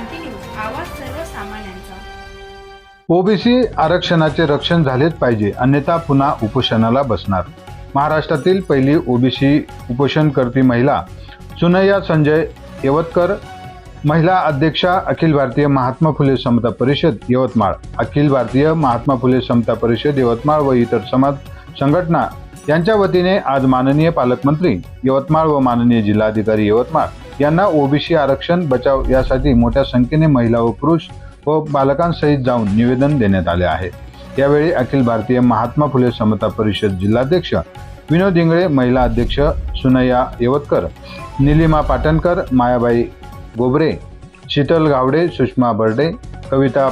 क्रांती news आवाज सर्वसामान्यांचा. OBC आरक्षणाचे रक्षण झालेच पाहिजे अन्यथा पुन्हा उपोषणाला बसणार. महाराष्ट्रातील पहिली ओबीसी उपोषणकर्ती महिला सुनैया संजय येवतकर महिला अध्यक्षा अखिल भारतीय महात्मा फुले समता परिषद यवतमाळ अखिल भारतीय महात्मा फुले समता परिषद यवतमाळ व इतर समाज संघटना यांच्या वतीने आज माननीय पालकमंत्री यवतमाळ व माननीय जिल्हाधिकारी यवतमाळ यांना ओबीसी आरक्षण बचाव यासाठी मोठ्या संख्येने महिला व पुरुष व बालकांसहित जाऊन निवेदन देण्यात आले आहे. यावेळी अखिल भारतीय महात्मा फुले समता परिषद जिल्हाध्यक्ष विनोद इंगळे महिला अध्यक्ष सुनया येवतकर निलिमा पाटणकर मायाबाई गोबरे शीतल गावडे सुषमा बर्डे कविता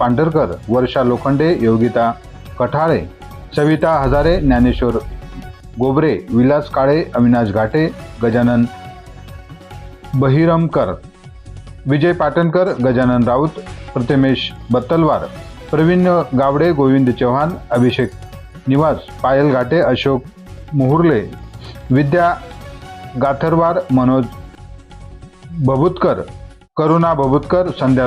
पांढरकर वर्षा लोखंडे योगिता कठाळे सविता हजारे ज्ञानेश्वर गोबरे विलास काळे अविनाश घाटे गजानन बहिरमकर विजय पाटणकर गजानन राऊत प्रतिमेश बत्तलवार प्रवीण गावडे गोविंद चव्हाण अभिषेक निवास पायल घाटे अशोक मुहुर्ले विद्या गाथरवार मनोज भभुतकर करुणा भभूतकर संध्या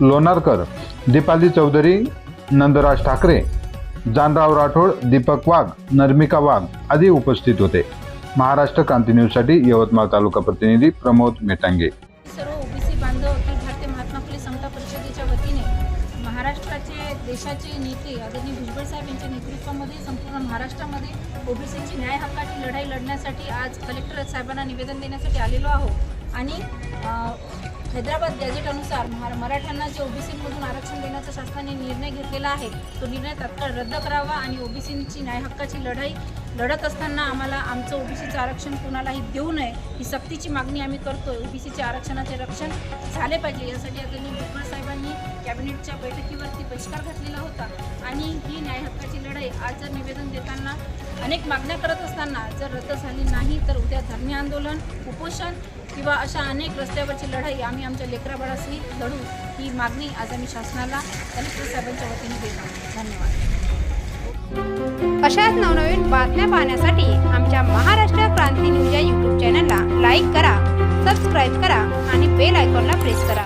लोणारकर दीपाली चौधरी नंदराज ठाकरे जानराव राठोड दीपक वाघ नर्मिका वाघ आदी उपस्थित होते. महाराष्ट्र क्रांती न्यूजसाठी यवतमाळ तालुका प्रतिनिधी प्रमोद मेटांगे. सर्व ओबीसी बांधव अखिल भारतीय महात्मा फुले समता परिषदेच्या वतीने महाराष्ट्राचे देशाचे नेते आदरणीय भुजबळ साहेब यांच्या नेतृत्वामध्ये संपूर्ण महाराष्ट्रामध्ये ओबीसीची न्याय हक्काची लढाई लढण्यासाठी आज कलेक्टर साहेबांना निवेदन देण्यासाठी आलेलो आहोत. आणि हैदराबाद गॅझेट अनुसार महा मराठ्यांना जे ओबीसीमधून आरक्षण देण्याचा शासनाने निर्णय घेतलेला आहे तो निर्णय तात्काळ रद्द करावा आणि ओबीसींची न्यायहक्काची लढाई लढत असताना आम्हाला आमचं ओबीसीचं आरक्षण कुणालाही देऊ नये ही सक्तीची मागणी आम्ही करतोय. ओबीसीच्या आरक्षणाचे रक्षण झाले पाहिजे यासाठी आदरणीय भुजबळ साहेबांनी कॅबिनेटच्या बैठकीवरती बहिष्कार घातलेला होता आणि ही न्यायहक्काची लढाई आज जर निवेदन देताना अनेक मागण्या करत असताना जर रद्द झाली नाही तर उद्या धर्मी आंदोलन उपोषण किंवा अशा अनेक रस्त्यावरची लढाई आम्ही आमच्या लेकराबाळाशी लढू ही मागणी आज आम्ही शासनाला कलेक्टर साहेबांच्या वतीने देत धन्यवाद. अशाच नवनवीन बातम्या पाहण्यासाठी आमच्या महाराष्ट्र क्रांती न्यूज या यूट्यूब चॅनलला लाईक करा सबस्क्राईब करा आणि बेल आयकॉनला प्रेस करा.